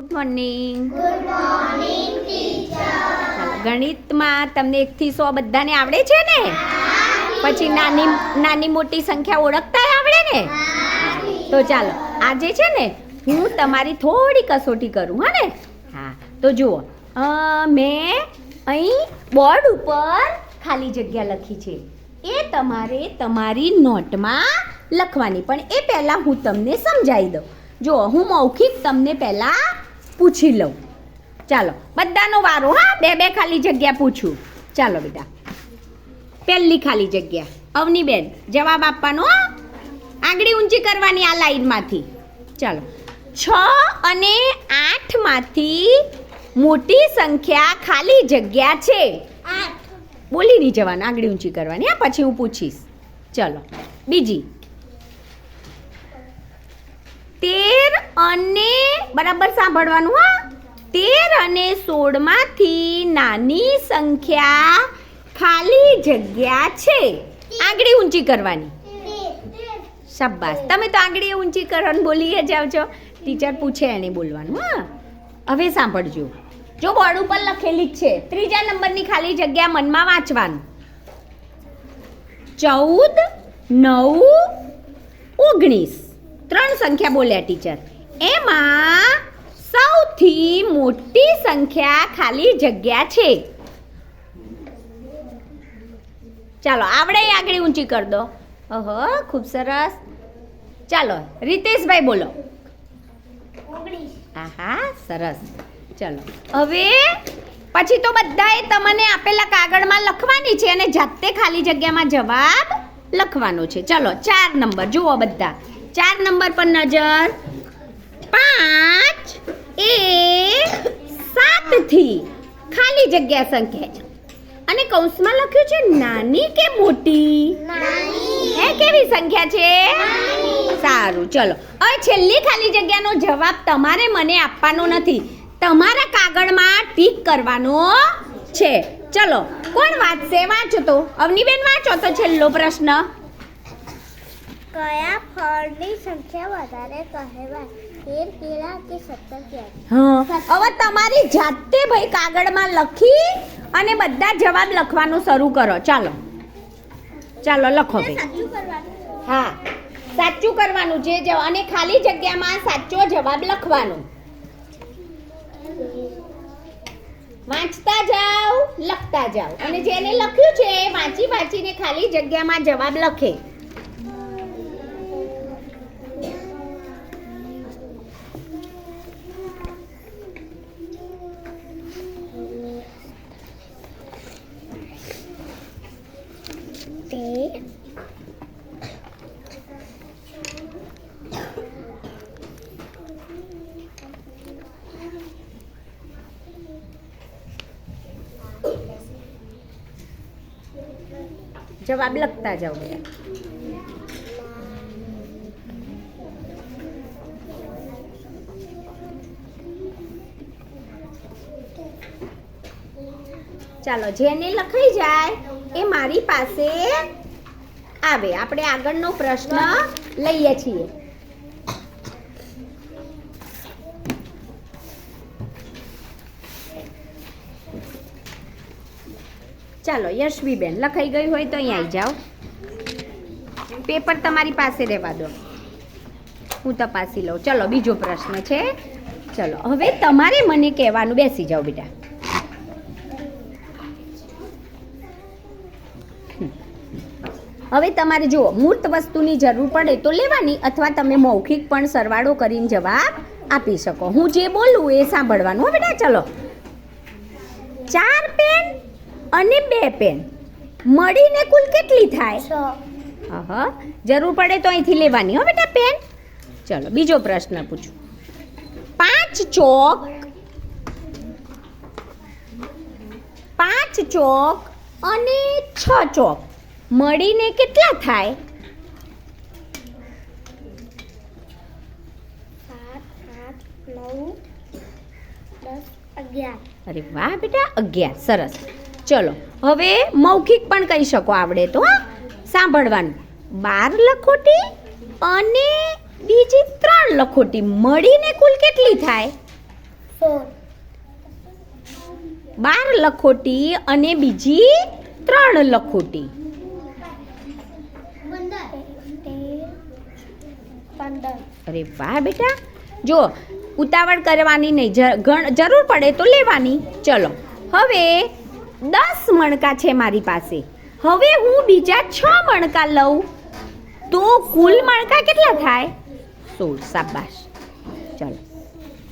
Good morning good morning ગણિતમાં તમને એકથી સો બધાને આવડે છે ને? પછી નાની નાની મોટી સંખ્યા ઓળખતા આવડે ને? તો ચાલો આજે છે ને હું તમારી થોડી કસોટી કરું હા ને? હા તો જુઓ મેં અહીં બોર્ડ ઉપર ખાલી જગ્યા લખી છે. એ તમારે તમારી નોટમાં લખવાની પણ એ પહેલાં હું તમને સમજાવી દઉં. જુઓ હું મૌખિક તમને પહેલાં પૂછી લઉં. ચાલો બધાનો વારો હા બે બે ખાલી જગ્યા પૂછું. ચાલો બેટા. પહેલી ખાલી જગ્યા અવનીબેન જવાબ આપવાનો હા. આંગળી ઊંચી કરવાની આ લાઈનમાંથી. ચાલો. છ અને આઠમાંથી મોટી સંખ્યા ખાલી જગ્યા છે. બોલી નહીં જવાનું આંગળી ઊંચી કરવાની હા પછી હું પૂછીશ. ચલો. બીજી. તેર અને બરાબર સાંભળવાનું, હા? તેર અને સોળમાંથી નાની સંખ્યા ખાલી જગ્યા છે. આંગળી ઊંચી કરવાની. શાબાશ. તમે તો આંગળી ઊંચી કરવાનું બોલી જાવ છો ટીચર પૂછે એને બોલવાનું, હા? હવે સાંભળજો. જો બોર્ડ ઉપર લખેલી છે, ત્રીજા નંબરની ખાલી જગ્યા મનમાં વાંચવાનું. ચૌદ, નવ, ઓગણીસ. ત્રણ સંખ્યા બોલ્યા ટીચર. એમાં સૌથી મોટી સંખ્યા ખાલી જગ્યા છે. ચાલો આવડે આગળ ઊંચી કર દો. ઓહો ખૂબ સરસ. ચાલો રીતેશભાઈ બોલો. આહા સરસ. ચલો હવે પછી તો બધાએ તમને આપેલા કાગળમાં લખવાની છે અને જાતે ખાલી જગ્યામાં જવાબ લખવાનો છે. ચલો ચાર નંબર જુઓ બધા. ચાર નંબર પર નજર. પાંચ એ સાતથી ખાલી જગ્યા સંખ્યા છે. અને કૌંસમાં લખ્યું છે નાની કે મોટી? હે કેવી સંખ્યા છે? સારું ચલો. હવે છેલ્લી ખાલી જગ્યાનો જવાબ તમારે મને આપવાનો નથી. તમારા કાગળમાં ટીક કરવાનો છે. ચલો કોણ વાંચશે? વાંચો તો. અવનીબેન વાંચો તો છેલ્લો પ્રશ્ન. કયા ફળની સંખ્યા વધારે કહેવાય? હવે તમારી જાતે ભાઈ કાગળમાં લખી અને બધા જવાબ લખવાનું શરૂ કરો. ચાલો. ચાલો લખો ભાઈ. હા. સાચું કરવાનું જે જવાબ અને ખાલી જગ્યામાં સાચો જવાબ લખવાનો. વાંચતા જાઓ લખતા જાઓ. અને જેને લખ્યું છે એ વાંચી વાંચીને ખાલી જગ્યામાં જવાબ લખે. જવાબ લખતા જાઓ ચાલો જેને લખાઈ જાય એ મારી પાસે આવે. આપણે આગળનો પ્રશ્ન લઈએ છીએ. ચાલો, યશવીબેન, લખાઈ ગઈ હોય તો અહીં આવી જાઓ. પેપર તમારી પાસે રહેવા દો. હું તપાસી લઉં. ચલો, બીજો પ્રશ્ન છે. ચલો, હવે તમારે મને કહેવાનું, બેસી જાઓ બેટા. હવે તમારે જુઓ, મૂર્ત વસ્તુની જરૂર પડે તો લેવાની અથવા તમે મૌખિક પણ સરવાળો કરીને જવાબ આપી શકો. હું જે બોલું એ સાંભળવાનું હો બેટા, ચલો. ચાર પેન અને બે પેન. મળીને કુલ કેટલી થાય? હ હા જરૂર પડે તો અહીંથી લેવાની હો બેટા પેન. ચલો બીજો પ્રશ્ન પૂછું. પાંચ ચોક પાંચ ચોક અને છ ચોક મળીને કેટલા થાય? અરે વાહ બેટા અગિયાર સરસ. ચલો હવે મૌખિક પણ કહી શકો આવડે તો હા? સાંભળવાનું. બાર લખોટી અને બીજી ત્રણ લખોટી મળીને કુલ કેટલી થાય? બાર લખોટી અને બીજી ત્રણ લખોટી. અરે વાહ બેટા. જો ઉતાવળ કરવાની નહીં જરૂર પડે તો લેવાની. ચલો હવે દસ મણકા છે મારી પાસે. હવે હું બીજા છ મણકા લઉં. તો કુલ મણકા કેટલા થાય? સોળ સાબાશ ચલો.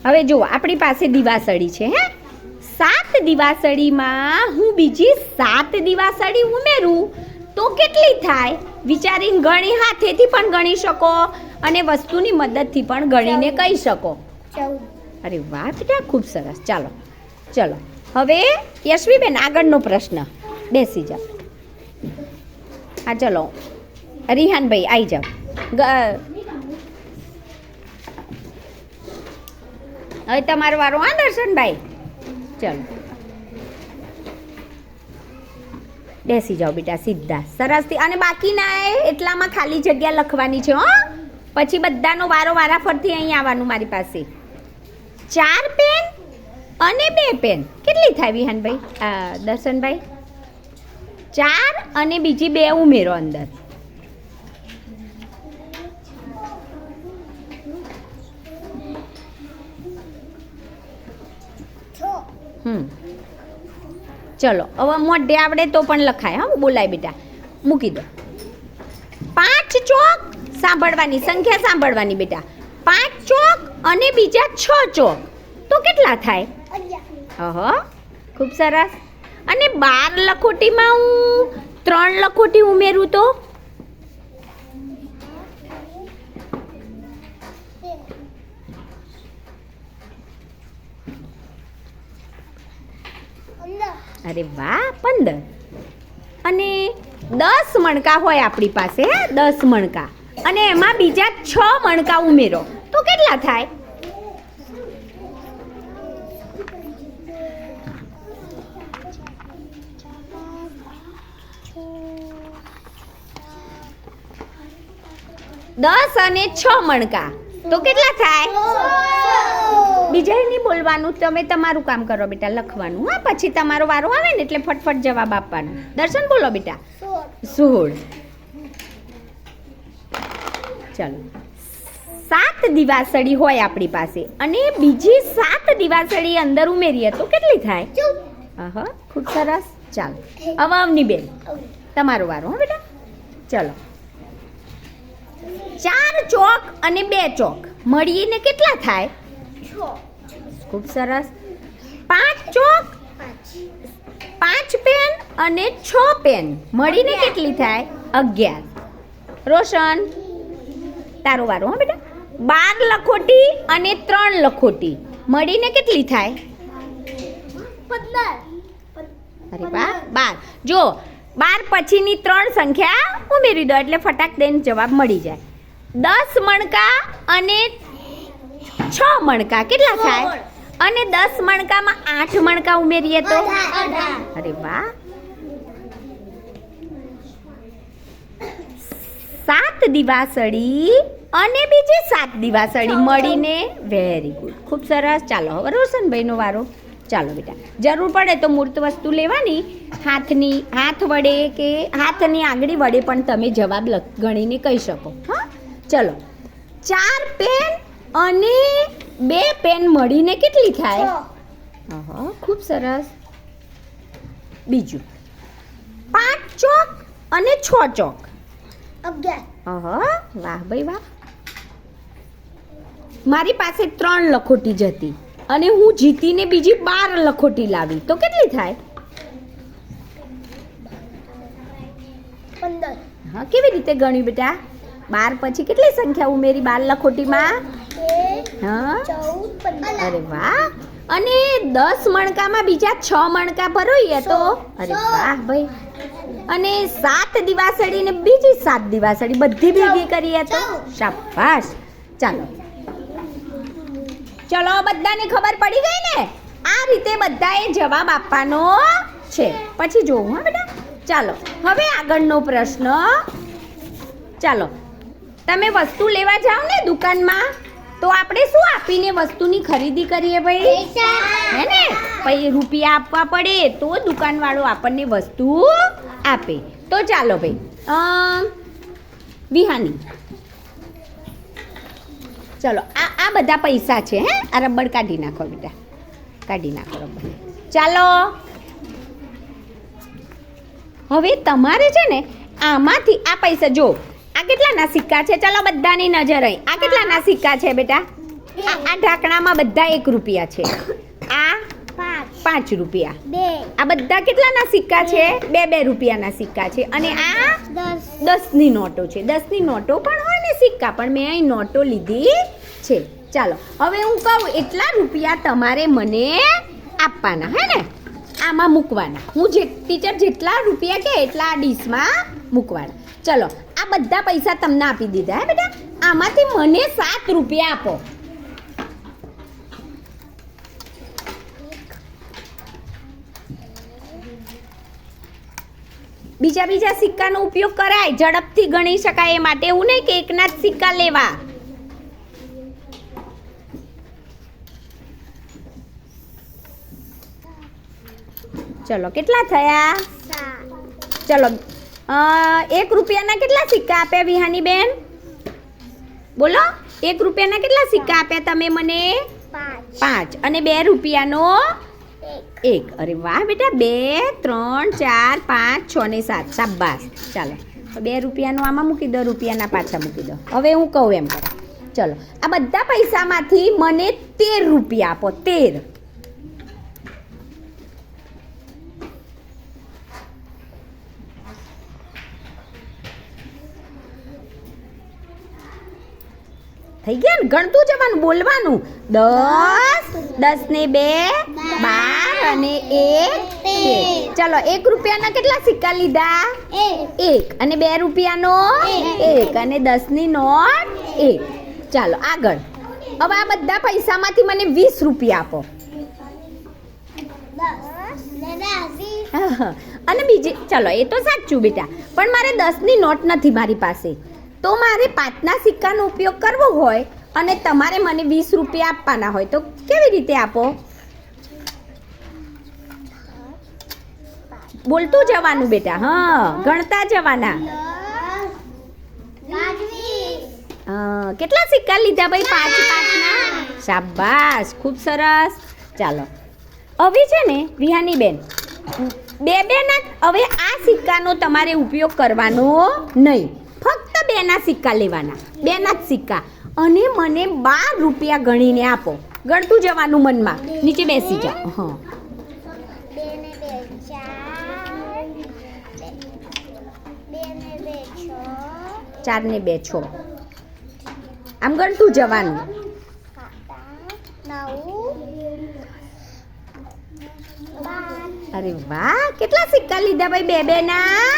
હવે જુઓ આપણી પાસે દિવાસળી છે હે? સાત દિવાસળીમાં હું બીજી સાત દિવાસળી ઉમેરું તો કેટલી થાય? વિચારીને ગણી હાથેથી પણ ગણી શકો અને વસ્તુની મદદથી પણ ગણીને કહી શકો. અરે વાહ ક્યાં ખૂબ સરસ. ચાલો ચલો. હવે યશવીબેન, આગળનો પ્રશ્ન. બેસી જાઓ. હા, ચલો. રિહાનભાઈ આવી જાઓ. હવે તમારો વારો, હા, દર્શનભાઈ? ચલો. બેસી જાઓ બેટા, સીધા. સરસથી, અને બાકીના એટલામાં ખાલી જગ્યા લખવાની છે, હો. પછી બધાનો વારો વારા ફરતી અહીં આવવાનું મારી પાસે. ચાર અને બે પેન. કેટલી થાય, વિહાનભાઈ? દર્શનભાઈ? ચાર અને બીજી બે ઉમેરો અંદર. હમ. ચલો, હવે મોઢે આવડે તો પણ લખાય, હા, બોલાય બેટા. મૂકી દો. પાંચ ચોક સાંભળવાની, સંખ્યા સાંભળવાની બેટા. પાંચ ચોક અને બીજા છ ચોક. તો કેટલા થાય? હ ખૂબ સરસ. અને બાર લખોટીમાં હું ત્રણ લખોટી ઉમેરું તો? અરે વાહ પંદર. અને દસ મણકા હોય આપણી પાસે દસ મણકા. અને એમાં બીજા છ મણકા ઉમેરો. તો કેટલા થાય? દસ અને છ મણકા. તો કેટલા થાય? બીજા નહીં બોલવાનું તમે તમારું કામ કરો બેટા લખવાનું. હા પછી તમારો વારો આવે ને એટલે ફટફટ જવાબ આપવાનો. દર્શન બોલો બેટા. સોળ. ચાલો. સાત દિવાસળી હોય આપણી પાસે અને બીજી સાત દિવાસળી અંદર ઉમેરીએ તો કેટલી થાય? હ ખૂબ સરસ. ચાલો. હવે અવની બેન તમારો વારો હા બેટા. ચલો. ચાર ચોક અને બે ચોક. મળીને કેટલા થાય? ખૂબ સરસ. પાંચ ચોક પાંચ પેન અને છ પેન. મળીને કેટલી થાય? અગિયાર. રોશન. તારો વારો હા બેટા. બાર લખોટી અને ત્રણ લખોટી. મળીને કેટલી થાય? અરે વાહ બાર. જો બાર પછીની ત્રણ સંખ્યા ઉમેરી દો એટલે ફટાક દઈને જવાબ મળી જાય. દસ મણકા અને છ મણકા કેટલા થાય? અને દસ મણકામાં આઠ મણકા ઉમેરીએ તો? અરે વાહ. સાત દિવાસળી અને બીજી સાત દિવાસળી મળીને. વેરી ગુડ ખૂબ સરસ. ચાલો હવે રોશનભાઈનો વારો. ચાલો બેટા. જરૂર પડે તો મૂર્ત વસ્તુ લેવાની. હાથની હાથ વડે કે હાથની આંગળી વડે પણ તમે જવાબ ગણીને કહી શકો. હા? ચલો. ચાર પેન અને બે પેન મળીને કેટલી થાય? ખૂબ સરસ. બીજું. પાંચ ચોક અને છ ચોક. અગિયાર. વાહ ભાઈ વાહ. મારી પાસે ત્રણ લખોટી જ હતી. અને હું જીતીને બીજી બાર લખોટી લાવી. તો કેટલી થાય? હા કેવી રીતે ગણ્યું બેટા? બાર પછી કેટલી સંખ્યા ઉમેરી બાર લખોટીમાં? હા? અરે વાહ! અને દસ મણકામાં બીજા છ મણકા ભરોઈએ તો? અરે વાહ ભાઈ! અને સાત દિવાસળી ને બીજી સાત દિવાસળી બધી ભેગી કરીએ તો? શાબાશ! ચાલો. ચલો બધાને ખબર પડી ગઈ ને? આ રીતે બધાએ જવાબ આપવાનો છે. પછી જોવું હા બેટા? ચાલો હવે આગળનો પ્રશ્ન. ચાલો તમે વસ્તુ લેવા જાઓ ને દુકાનમાં તો આપણે શું આપીને વસ્તુની ખરીદી કરીએ ભાઈ? હે ને? પછી રૂપિયા આપવા પડે તો દુકાનવાળો આપણને વસ્તુ આપે. તો ચાલો ભાઈ વિહાની. ચલો આ આ બધા પૈસા છે હે? આ રબડ કાઢી નાખો બેટા. કાઢી નાખો રબડ ચાલો. હવે તમારે છે ને આમાંથી આ પૈસા જો આ કેટલાના સિક્કા છે? ચાલો બધાની નજર અહીં. આ કેટલાના સિક્કા છે બેટા? આ ઢાંકણામાં બધા એક રૂપિયા છે. આ પાંચ રૂપિયા. બે. આ બધા કેટલાના સિક્કા છે? બે બે રૂપિયાના સિક્કા છે. અને આ દસ. દસની નોટો છે. દસની નોટો પણ હોય ને સિક્કા, પણ મેં અહીં નોટો લીધી છે. ચાલો, હવે હું કહું, એટલા રૂપિયા તમારે મને આપવાના, હે ને? આમાં મૂકવાના. હું જે, ટીચર જેટલા રૂપિયા કે એટલા ડીશમાં મૂકવાના. ચલો, આ બધા પૈસા તમને આપી દીધા, હે બેટા? આમાંથી મને સાત રૂપિયા આપો. બીજા બીજા સિક્કાનો ઉપયોગ કરાય ઝડપથી ગણી શકાય એ માટે. એવું નહીં કે એકના જ સિક્કા લેવા. ચલો કેટલા થયા? ચલો એક રૂપિયાના કેટલા સિક્કા આપ્યા વિહાની બેન? બોલો એક રૂપિયાના કેટલા સિક્કા આપ્યા તમે મને? પાંચ. અને બે રૂપિયાનો એક. અરે વાહ બેટા, બે, ત્રણ, ચાર, પાંચ, છ ને સાત. શાબાસ ચાલો. બે રૂપિયાનું આમાં મૂકી દો, રૂપિયાના પાછા મૂકી દો. હવે હું કહું એમ ચલો. આ બધા પૈસામાંથી મને તેર રૂપિયા આપો, તેર. થઈ ગયા ને? ગણતું જવાનું બોલવાનું. દસ દસ ને બે બાર અને એક ચલો એક રૂપિયાના કેટલા સિક્કા લીધા? એક. અને બે રૂપિયાનો? એક. અને દસની નોટ? એક. ચાલો આગળ. હવે આ બધા પૈસામાંથી મને વીસ રૂપિયા આપો. અને બીજી ચલો એ તો સાચું બેટા. પણ મારે દસની નોટ નથી મારી પાસે. તો મારે પાંચના સિક્કાનો ઉપયોગ કરવો હોય અને તમારે મને વીસ રૂપિયા આપવાના હોય તો કેવી રીતે આપો? બોલતું જવાનું બેટા, હા, ગણતા જવાના. કેટલા સિક્કા લીધા ભાઈ? પાંચ, પાંચના? શાબાશ, ખૂબ સરસ. ચાલો, હવે છે ને રિહાની બેન, બે બેના હવે આ સિક્કાનો તમારે ઉપયોગ કરવાનો નહીં. ફક્ત બેના સિક્કા લેવાના. બેના જ સિક્કા. અને મને બાર રૂપિયા ગણીને આપો. ગણતું જવાનું મનમાં. નીચે બેસી જાઓ હા. બે ને બે ચાર ને બે છ. ચાર ને બે છો. આમ ગણતું જવાનું. અરે વાહ કેટલા સિક્કા લીધા ભાઈ બે બે ના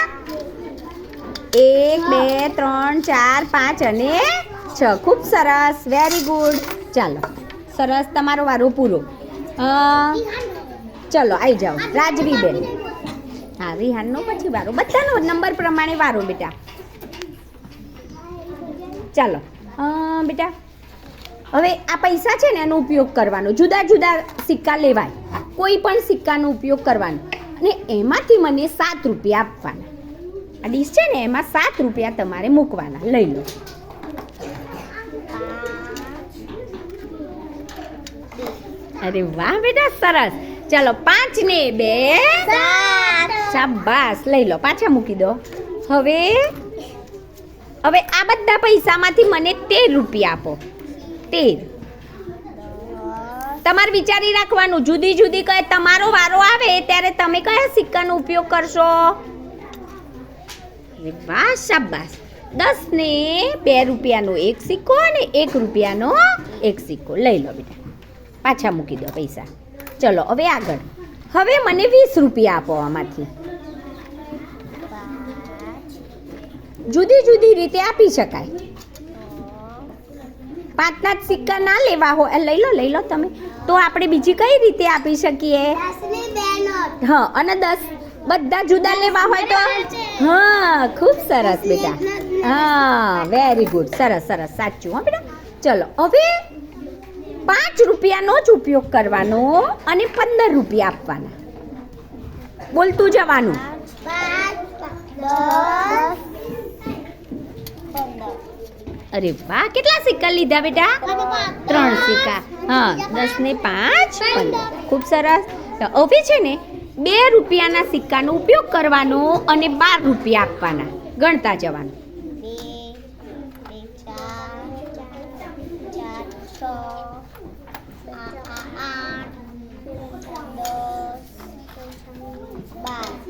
એક, બે, ત્રણ, ચાર, પાંચ અને છ. ખૂબ સરસ. વેરી ગુડ ચાલો. સરસ તમારો વારો પૂરો. ચલો આવી જાઓ. રાજવી બેન હા, રિહાનનો પછી વારો. બધાનો નંબર પ્રમાણે વારો, બેટા. ચાલો. બેટા, હવે આ પૈસા છે ને એનો ઉપયોગ કરવાનો. જુદા જુદા સિક્કા લેવાય. કોઈ પણ સિક્કાનો ઉપયોગ કરવાનો. અને એમાંથી મને સાત રૂપિયા આપવાના. આ ડીશ છે ને એમાં સાત રૂપિયા તમારે મૂકવાના. લઈ લો. અરે વાહ બેટા સરસ. ચાલો પાંચ ને બે. શાબાશ. લઈ લો પાછા મૂકી દો. હવે હવે આ બધા પૈસામાંથી મને તેર રૂપિયા આપો. તેર. તમારે વિચારી રાખવાનું જુદી જુદી કઈ તમારો વારો આવે ત્યારે તમે કયા સિક્કાનો ઉપયોગ કરશો? અરે વાહ શાબાશ. દસ ને બે રૂપિયાનો એક સિક્કો અને એક રૂપિયાનો એક સિક્કો. લઈ લો બેટા. પાછા મૂકી દો પૈસા. ચલો હવે આગળ. હવે મને વીસ રૂપિયા આપો આમાંથી. જુદી જુદી રીતે આપી શકાય. પાંચના જ સિક્કા ના લેવા હોય લઈ લો લઈ લો તમે. તો આપણે બીજી કઈ રીતે આપી શકીએ? હા અને દસ. બધા જુદા લેવા હોય તો? હા ખૂબ સરસ બેટા. હા વેરી ગુડ સરસ સરસ. સાચું હા બેટા. ચલો હવે પાંચ રૂપિયાનો જ ઉપયોગ કરવાનો અને પંદર રૂપિયા આપવાના. બોલતું જવાનું. અરે વાહ કેટલા સિક્કા લીધા બેટા? ત્રણ સિક્કા. હા દસ ને પાંચ ખૂબ સરસ. હવે છે ને બે રૂપિયાના સિક્કાનો ઉપયોગ કરવાનો અને બાર રૂપિયા આપવાના. ગણતા જવાનું.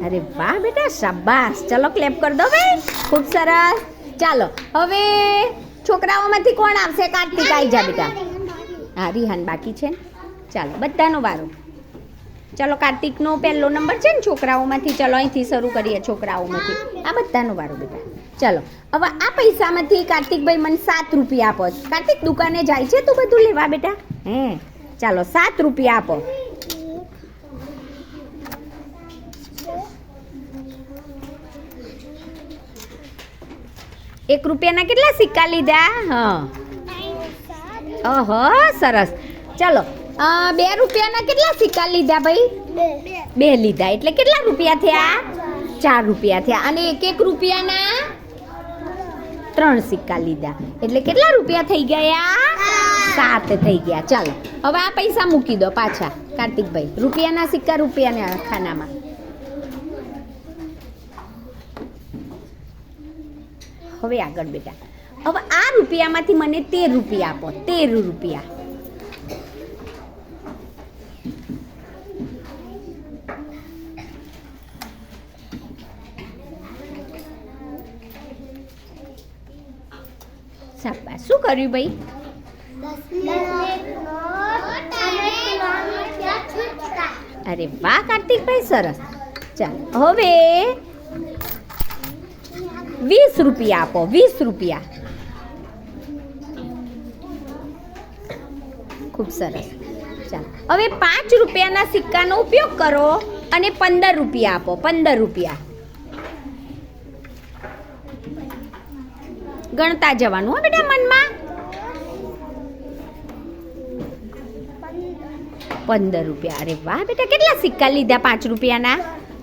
અરે વાહ બેટા શાબાશ. ચલો ક્લેપ કરી દો ભાઈ. ખૂબ સરસ. ચાલો હવે છોકરાઓમાંથી કોણ આવશે? કાર્તિક આવી જા બેટા. હા રિહાન બાકી છે ને. ચાલો બધાનો વારો. ચાલો કાર્તિકનો પહેલો નંબર છે ને છોકરાઓમાંથી ચાલો અહીંથી શરૂ કરીએ છોકરાઓમાંથી. આ બધાનો વારો બેટા. ચાલો હવે આ પૈસામાંથી કાર્તિકભાઈ મને સાત રૂપિયા આપો. કાર્તિક દુકાને જાય છે તું બધું લેવા બેટા? હે ચાલો સાત રૂપિયા આપો. એક રૂપિયાના કેટલા સિક્કા લીધા? હા. ઓહો સરસ. ચલો બે રૂપિયાના કેટલા સિક્કા લીધા ભાઈ? બે. લીધા. એટલે કેટલા રૂપિયા થયા? ચાર રૂપિયા થયા. અને એક એક રૂપિયાના ત્રણ સિક્કા લીધા. એટલે કેટલા રૂપિયા થઈ ગયા? સાત થઈ ગયા. ચાલો હવે આ પૈસા મૂકી દો પાછા કાર્તિકભાઈ. રૂપિયાના સિક્કા રૂપિયાના ખાનામાં. હવે આગળ બેટા. હવે આ રૂપિયામાંથી મને તેર રૂપિયા આપો તેર રૂપિયા શાબાશ શું કર્યું ભાઈ? અરે વાહ કાર્તિકભાઈ સરસ. ચાલો, હવે વીસ રૂપિયા આપો, વીસ રૂપિયા. ખૂબ સરસ. ચાલો, હવે પાંચ રૂપિયાના સિક્કાનો ઉપયોગ કરો અને પંદર રૂપિયા આપો, પંદર રૂપિયા. ગણતા જવાનું, હો બેટા મનમાં? પંદર રૂપિયા. અરે વાહ બેટા, કેટલા સિક્કા લીધા? પાંચ રૂપિયાના?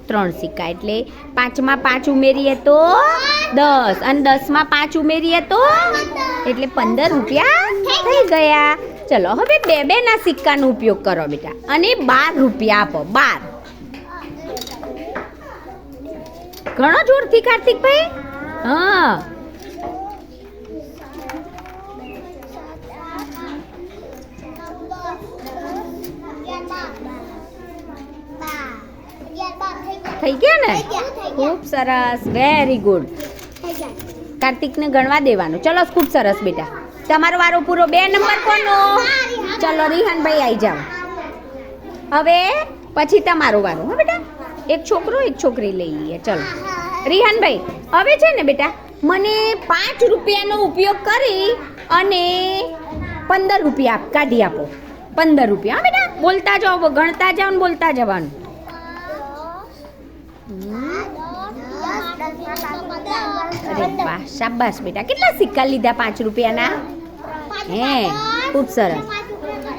ત્રણ સિક્કા એટલે પાંચમાં પાંચ ઉમેરીએ તો દસ. અને દસમાં પાંચ ઉમેરીએ તો એટલે પંદર રૂપિયા થઈ ગયા. ચલો, હવે બે બે ના સિક્કાનો ઉપયોગ કરો બેટા. અને બાર રૂપિયા આપો, બાર. ઘણો જોરથી કાર્તિકભાઈ હા. થઈ ગયા ને? ખૂબ સરસ વેરી ગુડ કાર્તિકને ગણવા દેવાનું. ચલો ખૂબ સરસ બેટા. તમારો વારો પૂરો. બે નંબર કોનો? ચલો રિહાનભાઈ આવી જાઓ. હવે પછી તમારો વારો હા બેટા. એક છોકરો એક છોકરી લઈ લઈએ. ચલો. રિહાનભાઈ હવે છે ને બેટા મને પાંચ રૂપિયાનો ઉપયોગ કરી અને પંદર રૂપિયા કાઢી આપો. પંદર રૂપિયા હા બેટા. બોલતા જાઓ ગણતા જાઓ ને બોલતા જવાનું. અરે વાહ શાબાશ બેટા. કેટલા સિક્કા લીધા પાંચ રૂપિયાના? હે ખૂબ સરસ.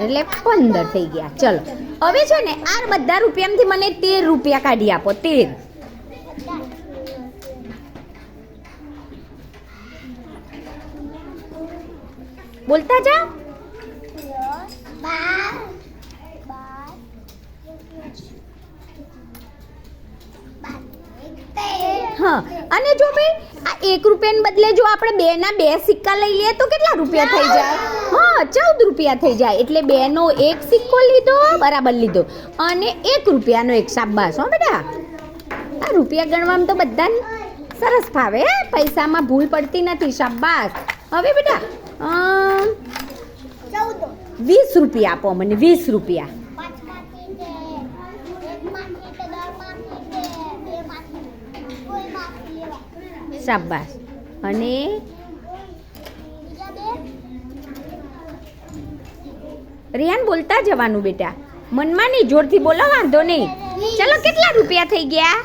એટલે પંદર થઈ ગયા. ચલો હવે છે ને આ બધા રૂપિયામાંથી મને તેર રૂપિયા કાઢી આપો તેર. બોલતા જાઓ અને જો ભાઈ આ એક રૂપિયાને બદલે જો આપણે બે ના બે સિક્કા લઈ લઈએ તો કેટલા રૂપિયા થઈ જાય? હા ચૌદ રૂપિયા થઈ જાય. એટલે બે નો એક સિક્કો લીધો બરાબર લીધો. અને એક રૂપિયાનો એક શાબાશ હો બેટા. આ રૂપિયા ગણવામાં તો બધાને સરસ ફાવે પૈસામાં ભૂલ પડતી નથી શાબાશ. હવે બેટા વીસ રૂપિયા આપો મને વીસ રૂપિયા. શાબાશ. અને રિયાન બોલતા જવાનું બેટા. મનમાં નહીં જોરથી બોલો વાંધો નહીં. ચલો કેટલા રૂપિયા થઈ ગયા?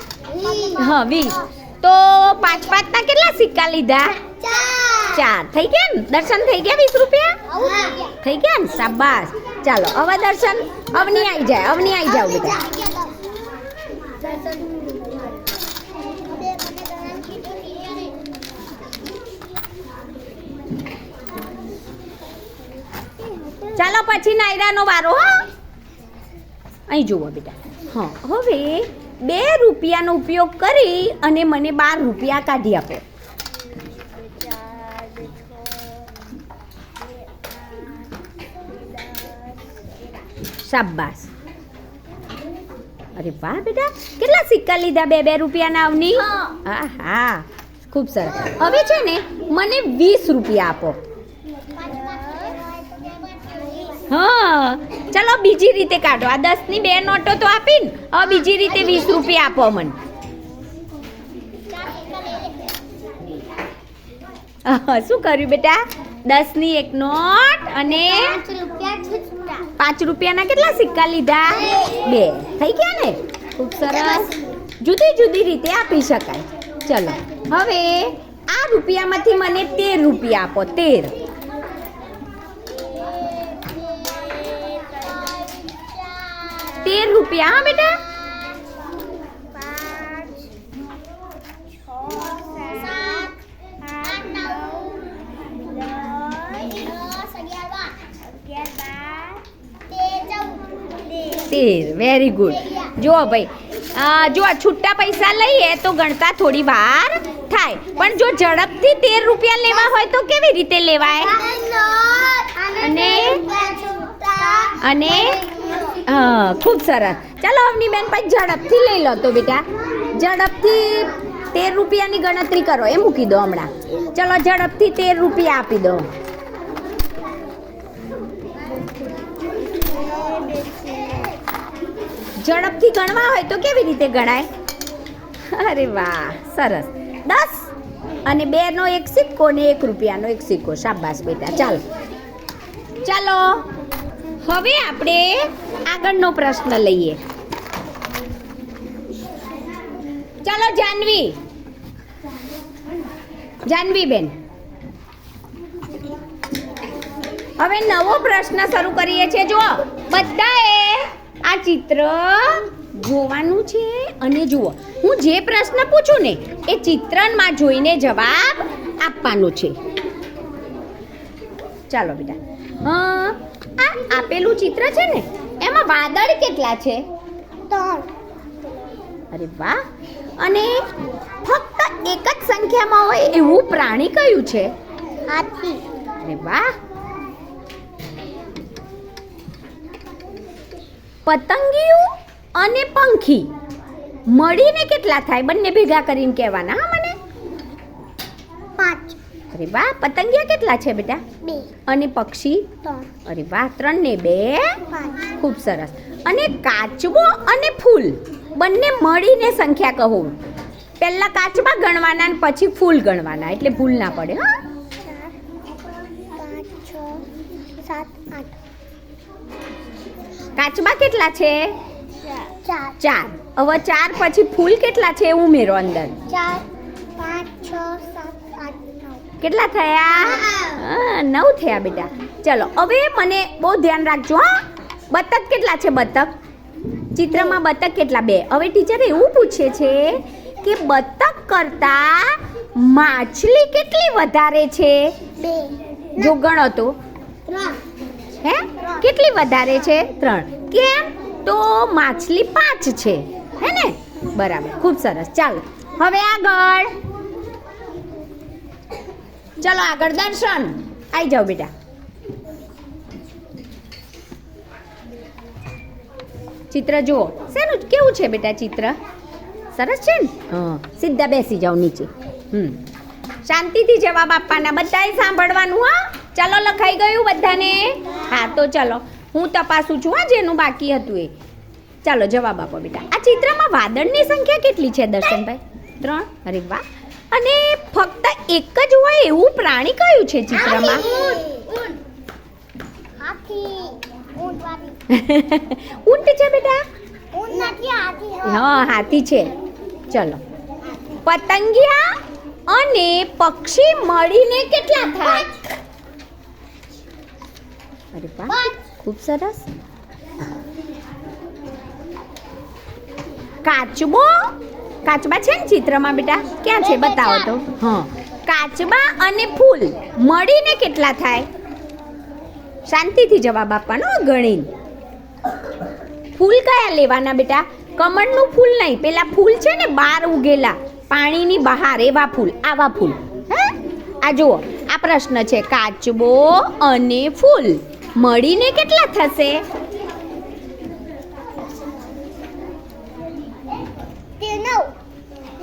હા વીસ. તો પાંચ પાંચના કેટલા સિક્કા લીધા? ચાર. થઈ ગયા ને? દર્શન થઈ ગયા વીસ રૂપિયા? થઈ ગયા. થઈ ગયા ને? શાબાશ. ચાલો હવે દર્શન. અવની આવી જાય અવની આવી જાવ બેટા. ચાલો પછી નાયરાનો વારો હા. અહીં જુઓ બેટા. હા હવે બે રૂપિયાનો ઉપયોગ કરી અને મને બાર રૂપિયા કાઢી આપો. શાબાશ. અરે વાહ બેટા કેટલા સિક્કા લીધા બે બે રૂપિયાના અવની? હા. હા ખૂબ સરસ. હવે છે ને મને વીસ રૂપિયા આપો હા ચલો બીજી રીતે કાઢો. આ દસની બે નોટો તો આપીને. હવે બીજી રીતે વીસ રૂપિયા આપો મને શું કર્યું બેટા? દસની એક નોટ અને પાંચ રૂપિયાના કેટલા સિક્કા લીધા? બે. થઈ ગયા ને? ખૂબ સરસ. જુદી જુદી રીતે આપી શકાય. ચલો. હવે આ રૂપિયામાંથી મને તેર રૂપિયા આપો. તેર. તેર રૂપિયા હા બેટા? તેર વેરી ગુડ જુઓ ભાઈ જો છૂટા પૈસા લઈએ તો ગણતા થોડી વાર થાય. પણ જો ઝડપથી તેર રૂપિયા લેવા હોય તો કેવી રીતે લેવાય? અને અને? હા, ખૂબ સરસ. ચાલો, અવની બેન પછી ઝડપથી લઈ લો તો બેટા. ઝડપથી તેર રૂપિયાની ગણતરી કરો. એ મૂકી દો હમણાં. ચલો, ઝડપથી તેર રૂપિયા આપી દો. ઝડપથી ગણવા હોય તો કેવી રીતે ગણાય? અરે વાહ, સરસ. દસ અને બે નો એક સિક્કો ને એક રૂપિયાનો એક સિક્કો. શાબાશ બેટા, ચાલો. ચાલો. હવે આપણે આગળનો પ્રશ્ન લઈએ. ચાલો જાનવી. જાનવી બેન. હવે નવો પ્રશ્ન શરૂ કરીએ છીએ. જુઓ બધાએ આ ચિત્ર જોવાનું છે અને જુઓ હું જે પ્રશ્ન પૂછું ને એ ચિત્રમાં જોઈને જવાબ આપવાનો છે. ચાલો બેટા. અ, આ આપેલું ચિત્ર છે ને એમાં વાદળ કેટલા છે? અરે વાહ. અને ફક્ત એક જ સંખ્યામાં હોય એવું પ્રાણી કયું છે? હાથી. અરે વાહ. પતંગિયું અને પંખી. મળીને કેટલા થાય? બંને ભેગા કરીને કહેવાના મને? પાંચ. અરે વાહ પતંગિયા કેટલા છે બેટા? બે. અને પક્ષી? ત્રણ. અરે વાહ ત્રણ ને બે ખૂબ સરસ. અને કાચબો અને ફૂલ. બંને મળીને સંખ્યા કહો. પહેલા કાચબા ગણવાના અને પછી ફૂલ ગણવાના એટલે ભૂલ ના પડે હા? કાચબા કેટલા છે? ચાર. હવે ચાર પછી ફૂલ કેટલા છે ઉમેરો અંદર. ચાર પાંચ છ સાત કેટલા થયા? નવ થયા બેટા. ચલો હવે મને બહુ ધ્યાન રાખજો હા. બતક કેટલા છે બતક? ચિત્રમાં બતક કેટલા? બે. હવે ટીચર એવું પૂછે છે કે બતક કરતા માછલી કેટલી વધારે છે? જો ગણો તો. હે? કેટલી વધારે છે? ત્રણ. કેમ? તો માછલી પાંચ છે. હે ને? બરાબર. ખૂબ સરસ. ચાલો. હવે આગળ. ચાલો આગળ દર્શન આવી જાઓ બેટા. ચિત્ર જુઓ. શેનું કેવું છે બેટા ચિત્ર? સરસ છે ને? હા. સીધા બેસી જાઓ નીચે. હમ. શાંતિથી જવાબ આપવાના બધાએ સાંભળવાનું હા? ચાલો લખાઈ ગયું બધાને? હા તો ચાલો. હું તપાસું છું હા જેનું બાકી હતું એ. ચાલો જવાબ આપો બેટા. આ ચિત્રમાં વાદળની સંખ્યા કેટલી છે દર્શનભાઈ? ત્રણ? અરે વાહ. અને ફક્ત એક જ હોય એવું પ્રાણી કયું છે ચિત્રમાં? ઊંટ. છે બેટા? હા. હાથી છે. ચલો. પતંગિયા અને પક્ષી મળીને કેટલા થાય? અરે વાહ ખૂબ સરસ. કાચબો કાચબા છે ને ચિત્રમાં બેટા? ક્યાં છે? બતાવો તો. હા. કાચબા અને ફૂલ મળીને કેટલા થાય? શાંતિથી જવાબ આપવાનો ગણીને. ફૂલ કયા લેવાના બેટા? કમળનું ફૂલ નહીં. પેલા ફૂલ છે ને બહાર ઉગેલા. પાણીની બહાર એવા ફૂલ આવા ફૂલ. હે? આ જુઓ આ પ્રશ્ન છે. કાચબો અને ફૂલ મળીને કેટલા થશે તે નવ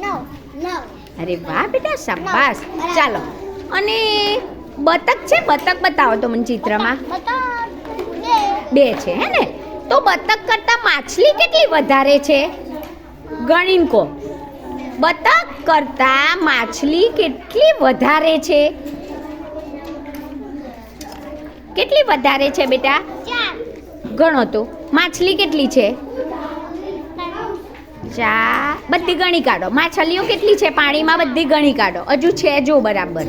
નવ નવ અરે વાહ બેટા શાબાશ. ચાલો. અને બતક છે? બતક બતાવો તો મને ચિત્રમાં. બે છે હે ને? તો બતક કરતાં માછલી કેટલી વધારે છે? ગણીને કહો. બતક કરતાં માછલી કેટલી વધારે છે? કેટલી વધારે છે બેટા? ગણો તો. માછલી કેટલી છે? ચાર બધી ગણી કાઢો. માછલીઓ કેટલી છે? પાણીમાં બધી ગણી કાઢો. હજુ છે જો બરાબર.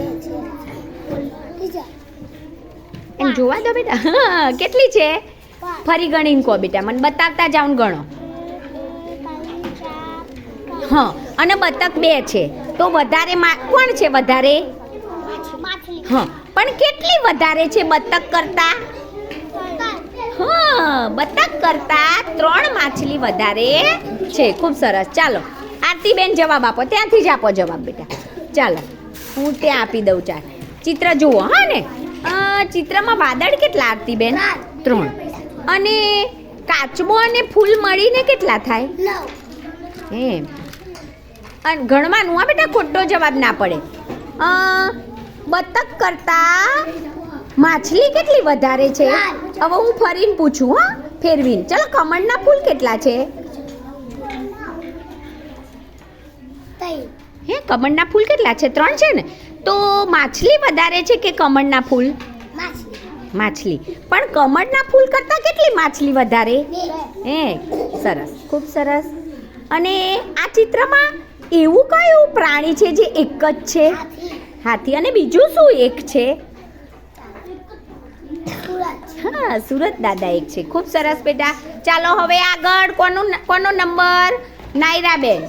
એમ જોવા દો બેટા. હા કેટલી છે? ફરી ગણીને કહો બેટા. મને બતાવતા ને ગણો. હા અને બતક બે છે. તો વધારે કોણ છે વધારે? હા પણ કેટલી વધારે છે બતક કરતા? હા બતક કરતા ત્રણ માછલી વધારે છે. ખૂબ સરસ. ચાલો આરતીબેન જવાબ આપો. ત્યાંથી જ આપો જવાબ બેટા. ચાલો હું ત્યાં આપી દઉં ચાલ. ચિત્ર જુઓ હા ને? ચિત્રમાં વાદળ કેટલા આરતીબેન? ત્રણ. અને કાચબો અને ફૂલ મળીને કેટલા થાય? એમ. અને ગણવાનું આ બેટા ખોટો જવાબ ના પડે. બતક કરતા માછલી કેટલી વધારે છે? હવે હું ફરીને પૂછું હા? ફેરવીને. ચલો કમળના ફૂલ કેટલા છે? હે કમળના ફૂલ કેટલા છે? ત્રણ છે ને? તો માછલી વધારે છે કે કમળના ફૂલ? માછલી. પણ કમળના ફૂલ કરતાં કેટલી માછલી વધારે? હે સરસ. ખૂબ સરસ. અને આ ચિત્રમાં એવું કયું પ્રાણી છે જે એક જ છે? હાથી. અને બીજું શું એક છે? હા, સુરત દાદા એક છે. ખૂબ સરસ બેટા. ચાલો હવે આગળ. કોનો કોનો નંબર નાયરાબેન.